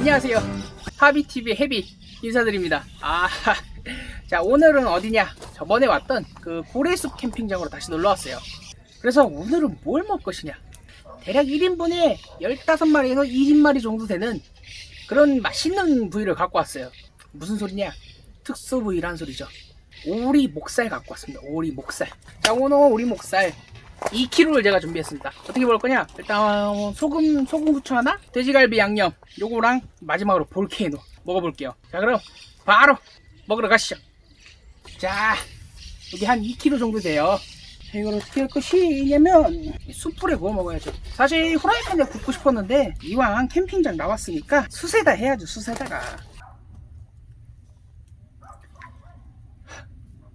안녕하세요. 하비TV 헤비 인사드립니다. 아, 자, 오늘은 어디냐? 저번에 왔던 그 고래숲 캠핑장으로 다시 놀러 왔어요. 그래서 오늘은 뭘 먹을 것이냐? 대략 1인분에 15마리에서 20마리 정도 되는 그런 맛있는 부위를 갖고 왔어요. 무슨 소리냐? 특수 부위란 소리죠. 오리 목살 갖고 왔습니다. 오리 목살. 자, 오늘 오리 목살 2kg를 제가 준비했습니다. 어떻게 먹을 거냐? 일단 소금 소금 후추 하나, 돼지갈비 양념, 요거랑 마지막으로 볼케이노 먹어볼게요. 자, 그럼 바로 먹으러 가시죠. 자, 여기 한 2kg 정도 돼요. 자, 이걸 어떻게 할 것이냐면 숯불에 구워 먹어야죠. 사실 후라이팬에 굽고 싶었는데 이왕 캠핑장 나왔으니까 숯에다 해야죠. 숯에다가.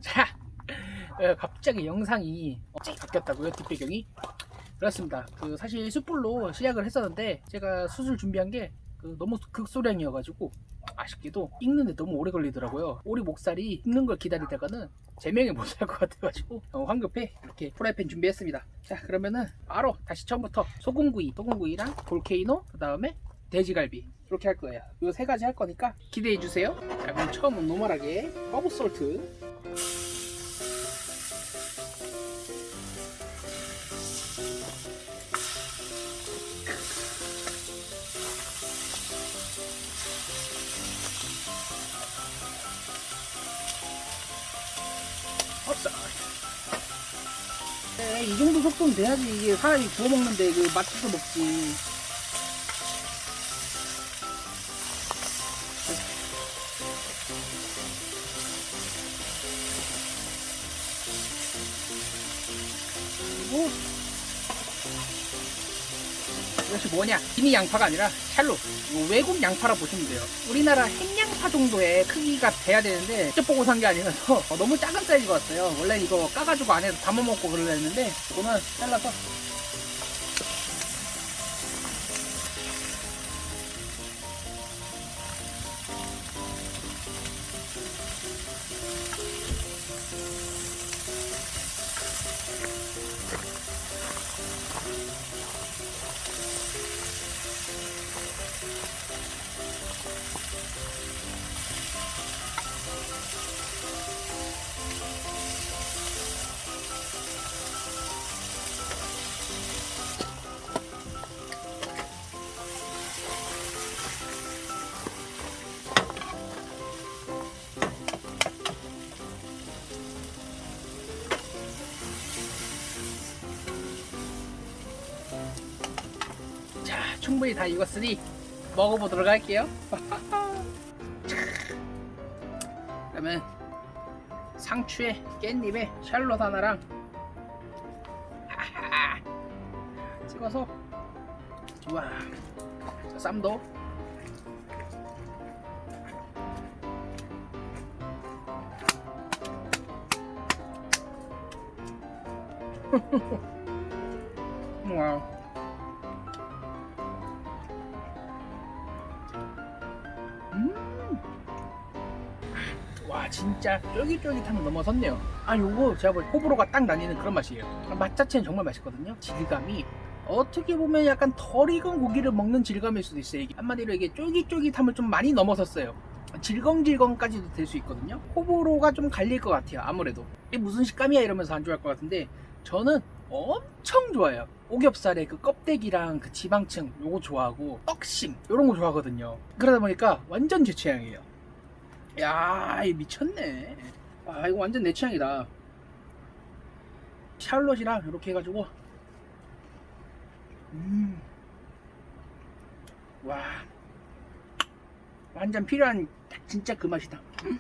자, 어, 갑자기 영상이 갑자기 바뀌었다고요 뒷배경이? 그렇습니다. 그 사실 숯불로 시작을 했었는데 제가 숯을 준비한 게 그 너무 극소량이어가지고 아쉽게도 익는데 너무 오래 걸리더라고요. 오리 목살이 익는 걸 기다리다가는 제명에 못살것 같아가지고 어, 황급해. 이렇게 프라이팬 준비했습니다. 자 그러면은 바로 다시 처음부터 소금구이 소금구이랑 볼케이노 그 다음에 돼지갈비. 이렇게 할 거예요. 이세 가지 할 거니까 기대해 주세요. 자 그럼 처음은 노멀하게 허브 솔트 이 정도 속도면 돼야지 이게 사람이 구워 먹는데 그 맛있어 먹지. 뭐냐? 미니 양파가 아니라 샬롯. 뭐 외국 양파라 보시면 돼요. 우리나라 핵양파 정도의 크기가 돼야 되는데 직접 보고 산 게 아니라서 어, 너무 작은 사이즈 같아요. 원래 이거 까가지고 안에서 담아 먹고 그러려 했는데 이거는 잘라서 충분히 다 익었으니 먹어보도록 할게요. 그러면 상추에 깻잎에 샬롯 하나랑 찍어서 좋아. 자, 쌈도 와우. 와 진짜 쫄깃쫄깃함을 넘어섰네요. 아 요거 제가 볼 호불호가 딱 나뉘는 그런 맛이에요. 맛 자체는 정말 맛있거든요. 질감이 어떻게 보면 약간 덜 익은 고기를 먹는 질감일 수도 있어요. 이게 한마디로 이게 쫄깃쫄깃함을 좀 많이 넘어섰어요. 질겅질겅까지도 될 수 있거든요. 호불호가 좀 갈릴 것 같아요 아무래도. 이게 무슨 식감이야 이러면서 안 좋아할 것 같은데 저는 엄청 좋아해요. 오겹살의 그 껍데기랑 그 지방층 요거 좋아하고 떡심 요런 거 좋아하거든요. 그러다 보니까 완전 제 취향이에요 야, 이 미쳤네. 아, 이거 완전 내 취향이다. 샬롯이랑 이렇게 해가지고, 음, 와, 완전 필요한 딱 진짜 그 맛이다. 음,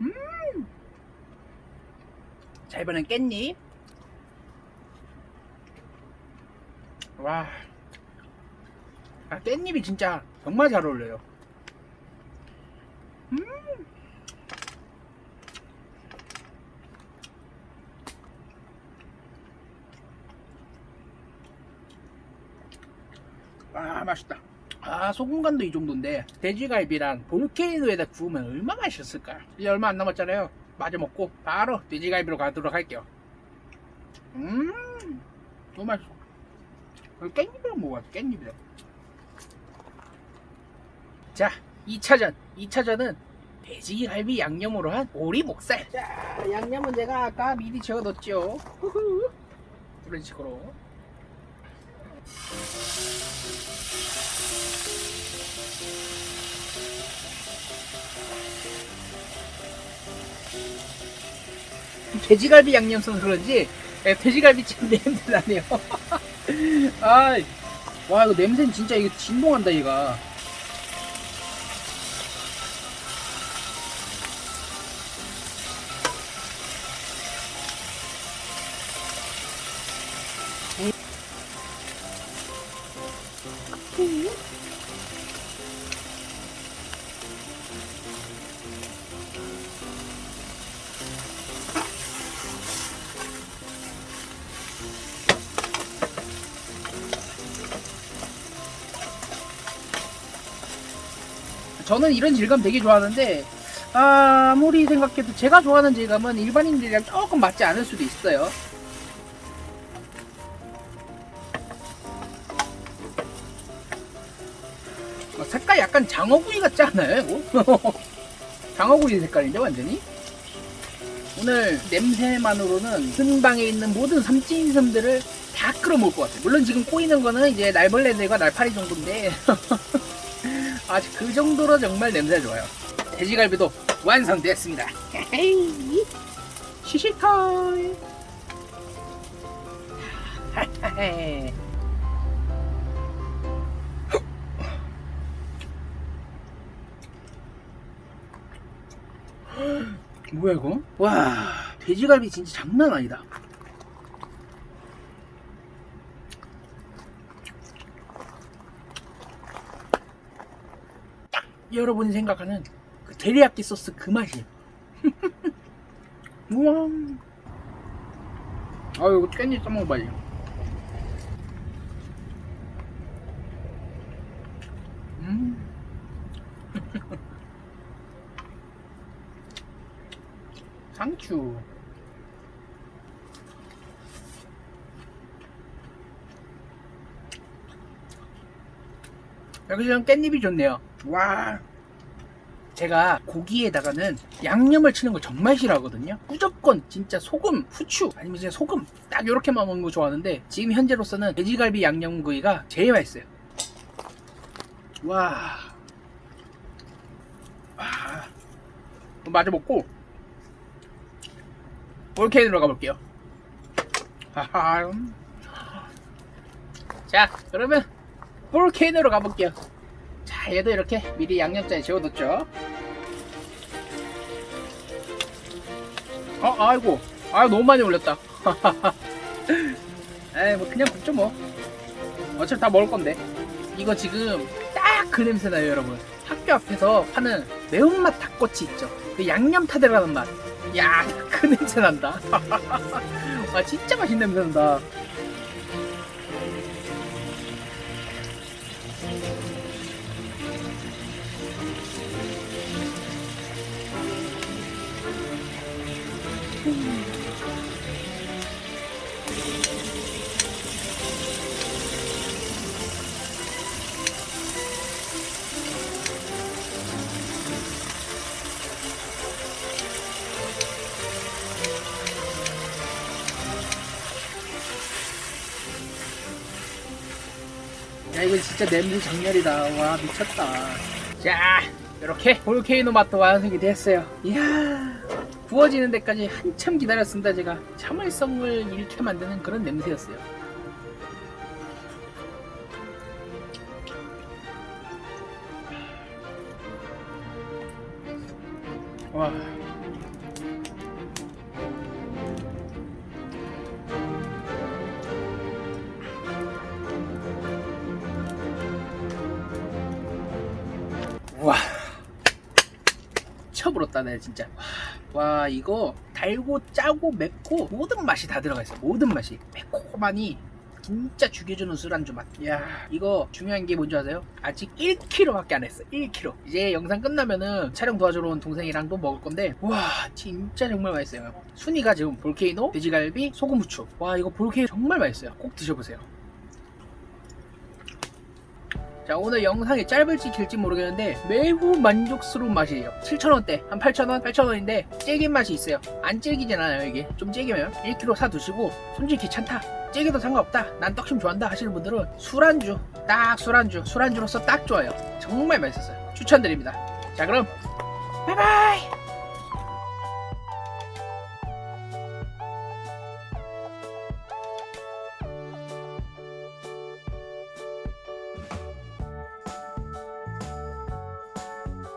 음. 자 이번엔 깻잎. 와. 아, 깻잎이 진짜 정말 잘 어울려요. 음. 아, 맛있다. 아, 소금간도 이 정도인데, 돼지갈비랑 볼케이노에다 구우면 얼마나 맛있었을까? 이제 얼마 안 남았잖아요. 마저 먹고, 바로 돼지갈비로 가도록 할게요. 음, 너무 맛있어. 깻잎이랑 먹어야 깻잎이랑. 자, 2차전. 2차전은 돼지갈비 양념으로 한 오리 목살. 자, 양념은 제가 아까 미리 재워. 후후. 이런 식으로. 돼지갈비 양념 써서 그런지 예, 돼지갈비찜 냄새 나네요. 아, 와 이거 냄새는 진짜 이거 진동한다 얘가. 저는 이런 질감 되게 좋아하는데 아, 아무리 생각해도 제가 좋아하는 질감은 일반인들이랑 조금 맞지 않을 수도 있어요. 어, 색깔 약간 장어구이 같지 않아요? 이거? 장어구이 색깔인데 완전히? 오늘 냄새만으로는 근방에 있는 모든 삼진섬들을 다 끌어모을 것 같아요. 물론 지금 꼬이는 거는 이제 날벌레들과 날파리 정도인데 아직 그 정도로 정말 냄새 좋아요. 돼지갈비도 완성됐습니다. 시시타임. 뭐야 이거? 와 돼지갈비 진짜 장난 아니다. 여러분이 생각하는 그 데리야끼 소스 그 맛이. 우와. 아 이거 깻잎 써먹어봐야지. 음. 상추. 여기 좀 깻잎이 좋네요. 와. 제가 고기에다가는 양념을 치는 걸 정말 싫어하거든요. 무조건 진짜 소금, 후추 아니면 진짜 소금 딱 이렇게만 먹는 거 좋아하는데 지금 현재로서는 돼지갈비 양념구이가 제일 맛있어요. 와. 와. 마저 먹고 볼케인으로 가볼게요. 자, 그러면 볼케인으로 가볼게요. 자, 얘도 이렇게 미리 양념장에 재워뒀죠. 어, 아이고, 아 너무 많이 올렸다. 에이, 뭐 그냥 붓죠 뭐. 어차피 다 먹을 건데. 이거 지금 딱 그 냄새 나요, 여러분. 학교 앞에서 파는 매운맛 닭꼬치 있죠. 그 양념 타 들어가는 맛. 야, 그 냄새 난다. 와, 진짜 맛있는 냄새 난다. 이거 진짜 냄새 장렬이다. 와 미쳤다. 자 이렇게 볼케이노 맛도 완성이 됐어요. 이야 구워지는 데까지 한참 기다렸습니다 제가. 참을성을 잃게 만드는 그런 냄새였어요. 와 와 쳐불었다 내 진짜 와, 와, 이거 달고 짜고 맵고 모든 맛이 다 들어가 있어 모든 맛이 매콤하니 진짜 죽여주는 술안주 맛. 야 이거 중요한 게 뭔지 아세요? 아직 1kg밖에 안 했어. 1kg. 이제 영상 끝나면은 촬영 도와주러 온 동생이랑 또 먹을 건데 와 진짜 정말 맛있어요. 순위가 지금 볼케이노, 돼지갈비, 소금 후추. 와 이거 볼케이노 정말 맛있어요. 꼭 드셔보세요. 자 오늘 영상이 짧을지 길지 모르겠는데 매우 만족스러운 맛이에요. 7,000원대 한 8,000원 8,000원인데 째긴 맛이 있어요. 안 째기진 않아요 이게. 좀 째기면 1kg 사 두시고 손질 귀찮다. 째기도 상관없다. 난 떡심 좋아한다 하시는 분들은 술안주 딱 술안주 술안주로서 딱 좋아요. 정말 맛있었어요. 추천드립니다. 자 그럼 바이바이